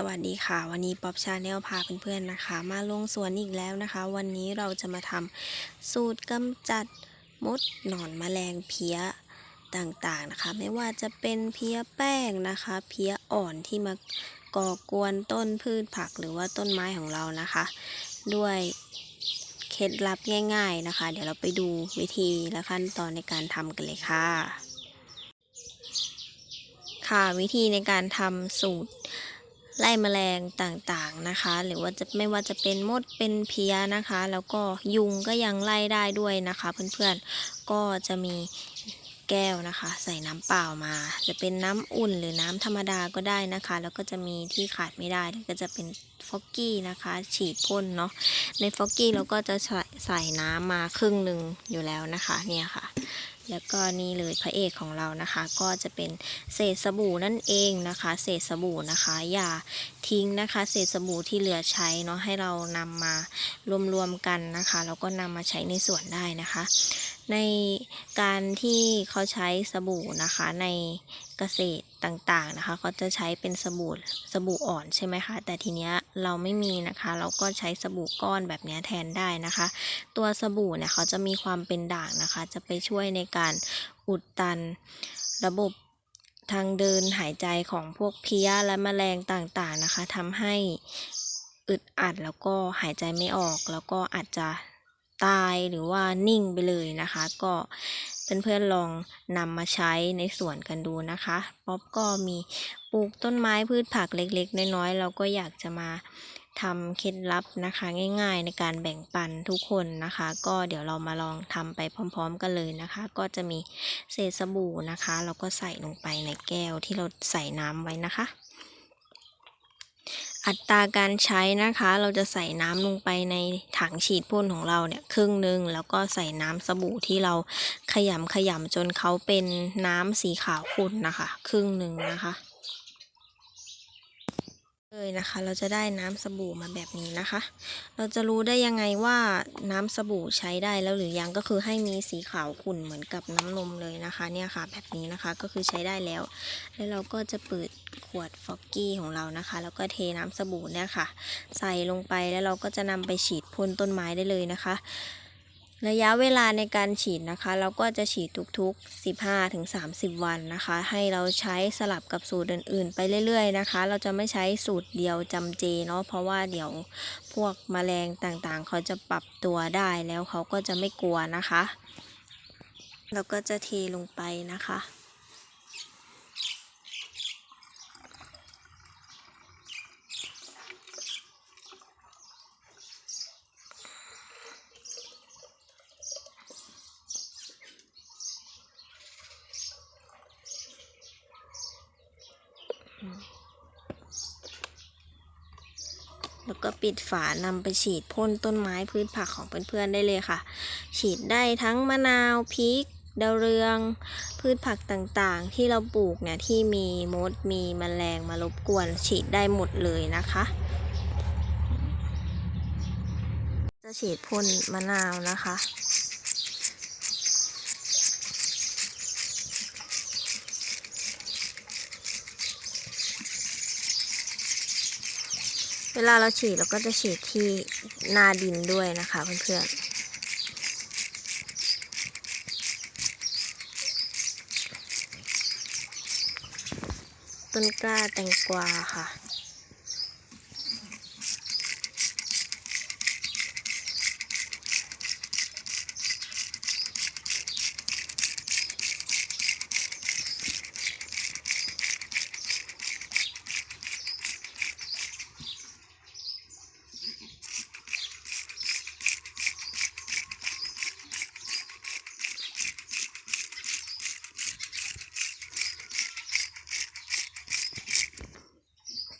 สวัสดีค่ะ วันนี้ป๊อปชาแนลพาเพื่อนๆนะคะ มาลงสวนอีกแล้วนะคะ วันนี้เราจะมาทำสูตรกำจัดมดหนอนแมลงเพี้ยต่างๆนะคะ ไม่ว่าจะเป็นเพี้ยแป้งนะคะ เพี้ยอ่อนที่มาก่อกวนต้นพืชผักหรือว่าต้นไม้ของเรานะคะ ด้วยเคล็ดลับง่าย ๆนะคะ เดี๋ยวเราไปดูวิธีและขั้นตอนในการทำกันเลยค่ะ ค่ะวิธีในการทำสูตร ไล่แมลงต่างๆนะคะ หรือว่าจะไม่ว่าจะเป็นมดเป็นเพี้ยนะคะ แล้วก็ยุงก็ยังไล่ได้ด้วยนะคะ เพื่อนๆก็จะมีแก้วนะคะ ใส่น้ำเปล่ามาจะเป็นน้ำอุ่นหรือน้ำธรรมดาก็ได้นะคะ แล้วก็จะมีที่ขาดไม่ได้ก็จะเป็นฟอกกี้นะคะ ฉีดพ่นเนาะในฟอกกี้เราก็จะใส่ใส่น้ำมาครึ่งหนึ่งอยู่แล้วนะคะ เนี่ยค่ะ แล้วก็นี่เลยพระเอกของเรานะคะ ก็จะเป็นเศษสบู่นั่นเองนะคะ เศษสบู่นะคะ อย่าทิ้งนะคะ เศษสบู่ที่เหลือใช้เนาะให้เรานำมารวมๆกันนะคะแล้วก็นำมาใช้ในสวนได้นะคะ ในการที่เขาใช้สบู่นะคะในเกษตรต่างๆนะคะเขาจะใช้เป็นสบู่สบู่อ่อนใช่ไหมคะแต่ทีเนี้ยเราไม่มีนะคะ เราก็ใช้สบู่ก้อนแบบนี้แทนได้นะคะ ตัวสบู่เนี่ยเขาจะมีความเป็นด่างนะคะ จะไปช่วยในการอุดตันระบบทางเดินหายใจของพวกเพี้ยและแมลงต่างๆนะคะทำให้อึดอัดแล้วก็หายใจไม่ออกแล้วก็อาจจะ ตายหรือว่านิ่งไปเลยนะคะ ก็เพื่อนๆลองนำมาใช้ในสวนกันดูนะคะป๊อปก็มีปลูกต้นไม้พืชผักเล็กๆ น้อยๆเราก็อยากจะมาทำเคล็ดลับนะคะ ง่ายๆ ในการแบ่งปันทุกคนนะคะ ก็เดี๋ยวเรามาลองทำไปพร้อม ๆ กันเลยนะคะ ก็จะมีเศษสบู่นะคะ เราก็ใส่ลงไปในแก้วที่เราใส่น้ำไว้นะคะ อัตราการใช้นะคะ เราจะใส่น้ำลงไปในถังฉีดพ่นของเราเนี่ยครึ่งหนึ่งแล้วก็ใส่น้ำสบู่ที่เราขยำขยำจนเขาเป็นน้ำสีขาวขุ่นนะคะ ครึ่งหนึ่งนะคะ เลยนะคะ เราจะได้น้ำสบู่มาแบบนี้นะคะ เราจะรู้ได้ยังไงว่าน้ำสบู่ใช้ได้แล้วหรือยังก็คือให้มีสีขาวขุ่นเหมือนกับน้ำนมเลยนะคะ เนี่ยค่ะ แบบนี้นะคะก็คือใช้ได้แล้ว แล้วเราก็จะเปิดขวดฟอกกี้ของเรานะคะ แล้วก็เทน้ำสบู่เนี่ยค่ะ ใส่ลงไปแล้วเราก็จะนำไปฉีดพ่นต้นไม้ได้เลยนะคะ ระยะเวลาในการฉีดนะคะ เราก็จะฉีดทุกๆ 15-30 วันนะคะ ให้เราใช้สลับกับสูตรอื่นๆ ไปเรื่อยๆนะคะ เราจะไม่ใช้สูตรเดียวจำเจเนาะเพราะว่าเดี๋ยวพวกแมลงต่างๆ เขาจะปรับตัวได้แล้วเขาก็จะไม่กลัวนะคะ เราก็จะเทลงไปนะคะ แล้วก็ปิดฝานำไปฉีดพ่นต้นไม้พืชผักของเพื่อนๆได้เลยค่ะ ฉีดได้ทั้งมะนาวพริกดาวเรือง พืชผักต่างๆ ที่เราปลูกเนี่ยที่มีมดมีแมลงมารบกวน ฉีดได้หมดเลยนะคะ จะฉีดพ่นมะนาวนะคะ เวลาเราฉีดเราก็จะฉีดที่หน้าดินด้วยนะคะเพื่อนๆต้นกล้าแตงกวาค่ะ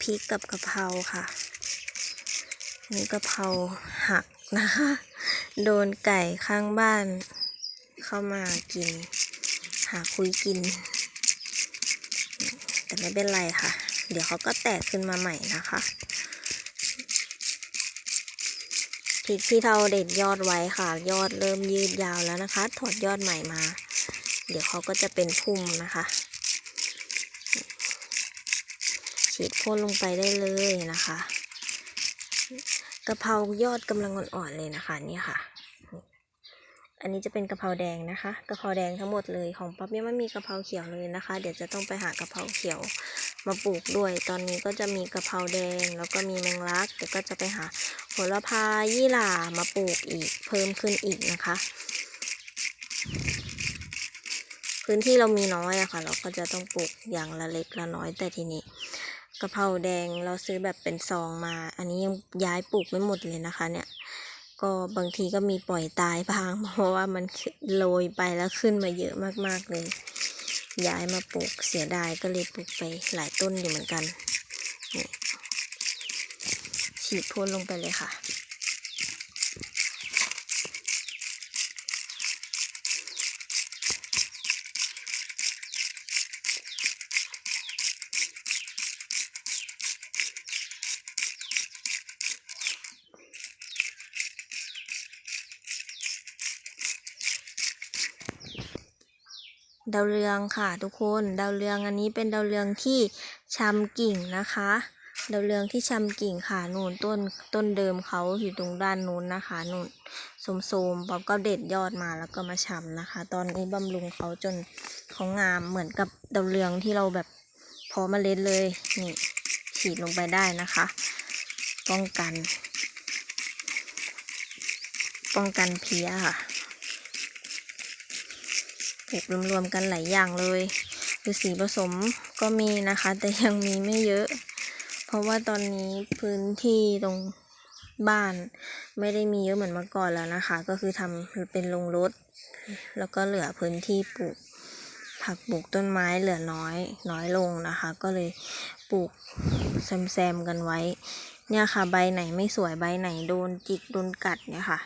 ริกกับกะเพราค่ะ นี่กะเพราหักนะคะ โดนไก่ข้างบ้าน เข้ามากิน หาคุยกิน แต่ไม่เป็นไรค่ะ เดี๋ยวเขาก็แตกขึ้นมาใหม่นะคะพริกที่เราเด็ดยอดไว้ค่ะ ยอดเริ่มยืดยาวแล้วนะคะ ถอดยอดใหม่มา เดี๋ยวเขาก็จะเป็นพุ่มนะคะ ฉีดพ่นลงไปได้เลยนะคะกะเพรายอดกำลังอ่อนๆเลยนะคะนี่ค่ะ อันนี้จะเป็นกะเพราแดงนะคะกะเพราแดงทั้งหมดเลยของป๊อปยังไม่มีกะเพราเขียวเลยนะคะ เดี๋ยวจะต้องไปหากะเพราเขียวมาปลูกด้วย ตอนนี้ก็จะมีกะเพราแดง แล้วก็มีแมงลักเดี๋ยวก็จะไปหาโหระพายี่หร่ามาปลูกอีกเพิ่มขึ้นอีกนะคะ พื้นที่เรามีน้อยอะค่ะ เราก็จะต้องปลูกอย่างละเล็กละน้อยแต่ทีนี้ กะเพราแดงเราซื้อแบบเป็นซองมา อันนี้ยังย้ายปลูกไม่หมดเลยนะคะ เนี่ย ก็บางทีก็มีปล่อยตายบ้างเพราะว่ามันโรยไปแล้วขึ้นมาเยอะมากๆเลย ย้ายมาปลูกเสียดายก็เลยปลูกไปหลายต้นอยู่เหมือนกันฉีดพ่นลงไปเลยค่ะ ดาวเรืองค่ะทุกคนดาวเรืองอันนี้เป็นดาวเรืองที่ชำกิ่งนะคะดาวเรืองที่ชำกิ่งค่ะนูนต้นต้นเดิมเขาอยู่ตรงด้านนู้นนะคะนูนโสมๆป๊อบก็เด็ดยอดมาแล้วก็มาชำนะคะ ตอนนี้บำรุงเขาจนเขางามเหมือนกับดาวเรืองที่เราแบบพอมเมล็ดเลยนี่ฉีดลงไปได้นะคะ ป้องกัน ป้องกันเพี้ยค่ะ ปลูกรวมๆกันหลายอย่างเลยคือสีผสมก็มีนะคะ แต่ยังมีไม่เยอะ เพราะว่าตอนนี้พื้นที่ตรงบ้านไม่ได้มีเยอะเหมือนเมื่อก่อนแล้วนะคะ ก็คือทำเป็นโรงรถ แล้วก็เหลือพื้นที่ปลูกผักปลูกต้นไม้เหลือน้อยน้อยลงนะคะ ก็เลยปลูกแซมๆกันไว้ เนี่ยค่ะใบไหนไม่สวยใบไหนโดนจิกโดนกัดเนี่ยค่ะ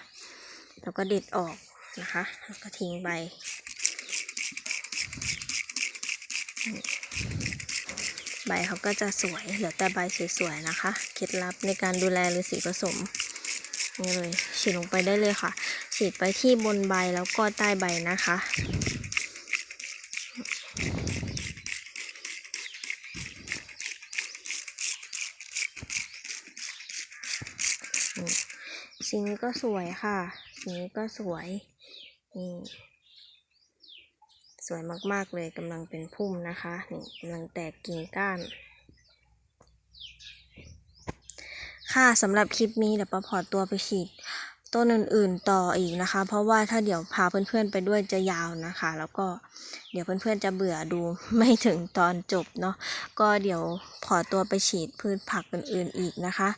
แล้วก็เด็ดออกนะคะ แล้วก็ทิ้งไป ใบเขาก็จะสวย เหลือแต่ใบสวยๆนะคะ เคล็ดลับในการดูแลหรือสีผสมนี่เลยฉีดลงไปได้เลยค่ะ ฉีดไปที่บนใบแล้วก็ใต้ใบนะคะนี่สีนี้ก็สวยค่ะ สีนี้ก็สวยนี่ สวยมากๆเลยกำลังเป็นพุ่มนะคะนี่กำลังแตกกิ่งก้าน ค่ะสำหรับคลิปนี้เดี๋ยวปอขอตัวไปฉีดต้นอื่นๆต่ออีกนะคะ เพราะว่าถ้าเดี๋ยวพาเพื่อนๆไปด้วยจะยาวนะคะ แล้วก็ เดี๋ยวเพื่อนๆจะเบื่อดูไม่ถึงตอนจบเนาะก็เดี๋ยวขอตัวไปฉีดพืชผักอื่นๆอีกนะคะ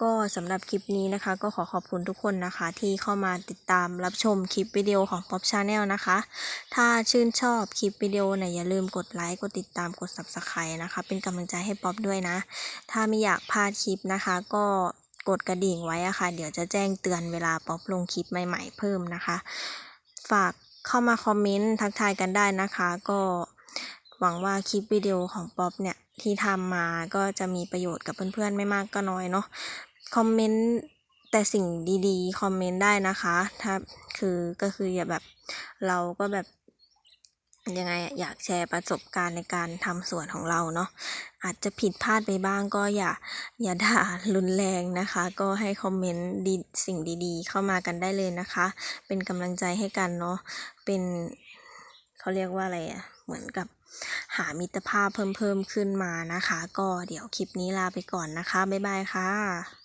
ก็สำหรับคลิปนี้นะคะ ก็ขอขอบคุณทุกคนนะคะ ที่เข้ามาติดตามรับชมคลิปวิดีโอของ Pop Channel นะคะ ถ้าชื่นชอบคลิปวิดีโอเนี่ยอย่าลืมกดไลค์กดติดตามกด Subscribe นะคะ เป็นกำลังใจให้ป๊อปด้วยนะ ถ้าไม่อยากพลาดคลิปนะคะก็กดกระดิ่งไว้อะค่ะ เดี๋ยวจะแจ้งเตือนเวลาป๊อปลงคลิปใหม่ ๆ เพิ่มนะคะ ฝาก เข้ามาคอมเมนต์ทักทายกันได้นะคะ ก็หวังว่าคลิปวิดีโอของป๊อปเนี่ยที่ทำมาก็จะมีประโยชน์กับเพื่อนๆไม่มากก็น้อยเนาะคอมเมนต์แต่สิ่งดีๆ คอมเมนต์ได้นะคะ ถ้าคือก็คืออย่าแบบเราก็แบบ ยังไงอยากแชร์ประสบการณ์ในการทำสวนของเราเนาะอาจจะผิดพลาดไปบ้างก็อย่าอย่าด่ารุนแรงนะคะ ก็ให้คอมเมนต์ดีสิ่งดีๆ เข้ามากันได้เลยนะคะ เป็นกำลังใจให้กันเนาะเป็นเขาเรียกว่าอะไรอะเหมือนกับหามิตรภาพเพิ่มเพิ่มขึ้นมานะคะ ก็เดี๋ยวคลิปนี้ลาไปก่อนนะคะ บ๊ายบายค่ะ